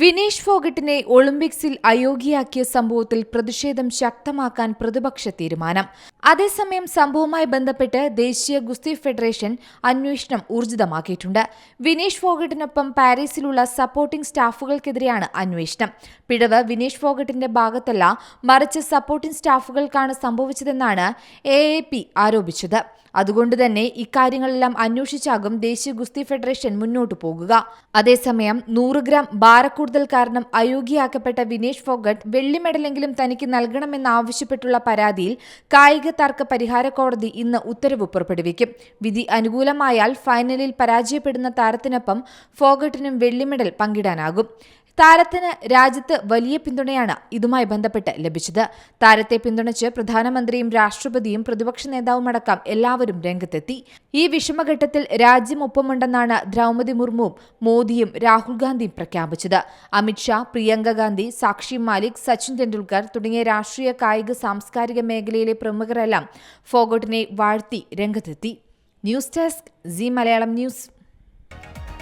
വിനേഷ് ഫോഗട്ടിനെ ഒളിമ്പിക്സിൽ അയോഗ്യയാക്കിയ സംഭവത്തിൽ പ്രതിഷേധം ശക്തമാക്കാൻ പ്രതിപക്ഷ തീരുമാനം. അതേസമയം സംഭവവുമായി ബന്ധപ്പെട്ട് ദേശീയ ഗുസ്തി ഫെഡറേഷൻ അന്വേഷണം ഊർജിതമാക്കിയിട്ടുണ്ട്. വിനേഷ് ഫോഗട്ടിനൊപ്പം പാരീസിലുള്ള സപ്പോർട്ടിംഗ് സ്റ്റാഫുകൾക്കെതിരെയാണ് അന്വേഷണം. പിഴവ് വിനേഷ് ഫോഗട്ടിന്റെ ഭാഗത്തല്ല മറിച്ച് സപ്പോർട്ടിംഗ് സ്റ്റാഫുകൾക്കാണ് സംഭവിച്ചതെന്നാണ് എ ആരോപിച്ചത്. അതുകൊണ്ട് തന്നെ ഇക്കാര്യങ്ങളെല്ലാം അന്വേഷിച്ചാകും ദേശീയ ഗുസ്തി ഫെഡറേഷൻ മുന്നോട്ടു പോകുക. അതേസമയം നൂറ് ഗ്രാം ഭാരക്കൂടുതൽ കാരണം അയോഗ്യയാക്കപ്പെട്ട വിനേഷ് ഫോഗട്ട് വെള്ളി മെഡലെങ്കിലും തനിക്ക് നൽകണമെന്നാവശ്യപ്പെട്ടുള്ള പരാതിയിൽ കായിക തർക്ക പരിഹാര കോടതി ഇന്ന് ഉത്തരവ് പുറപ്പെടുവിക്കും. വിധി അനുകൂലമായാൽ ഫൈനലിൽ പരാജയപ്പെടുന്ന താരത്തിനൊപ്പം ഫോഗട്ടിനും വെള്ളി മെഡൽ പങ്കിടാനാകും. താരത്തിന് രാജ്യത്ത് വലിയ പിന്തുണയാണ് ഇതുമായി ബന്ധപ്പെട്ട് ലഭിച്ചത്. താരത്തെ പിന്തുണച്ച് പ്രധാനമന്ത്രിയും രാഷ്ട്രപതിയും പ്രതിപക്ഷ നേതാവും അടക്കം എല്ലാവരും രംഗത്തെത്തി. ഈ വിഷമഘട്ടത്തിൽ രാജ്യം ഒപ്പമുണ്ടെന്നാണ് ദ്രൗപതി മുർമുവും മോദിയും രാഹുൽ ഗാന്ധിയും പ്രഖ്യാപിച്ചത്. അമിത്ഷാ പ്രിയങ്ക ഗാന്ധി സാക്ഷി മാലിക് സച്ചിൻ തെണ്ടുൽക്കർ തുടങ്ങിയ രാഷ്ട്രീയ കായിക സാംസ്കാരിക മേഖലയിലെ പ്രമുഖരെല്ലാം ഫോഗോട്ടിനെ വാഴ്ത്തി രംഗത്തെത്തി. News desk Zee Malayalam news.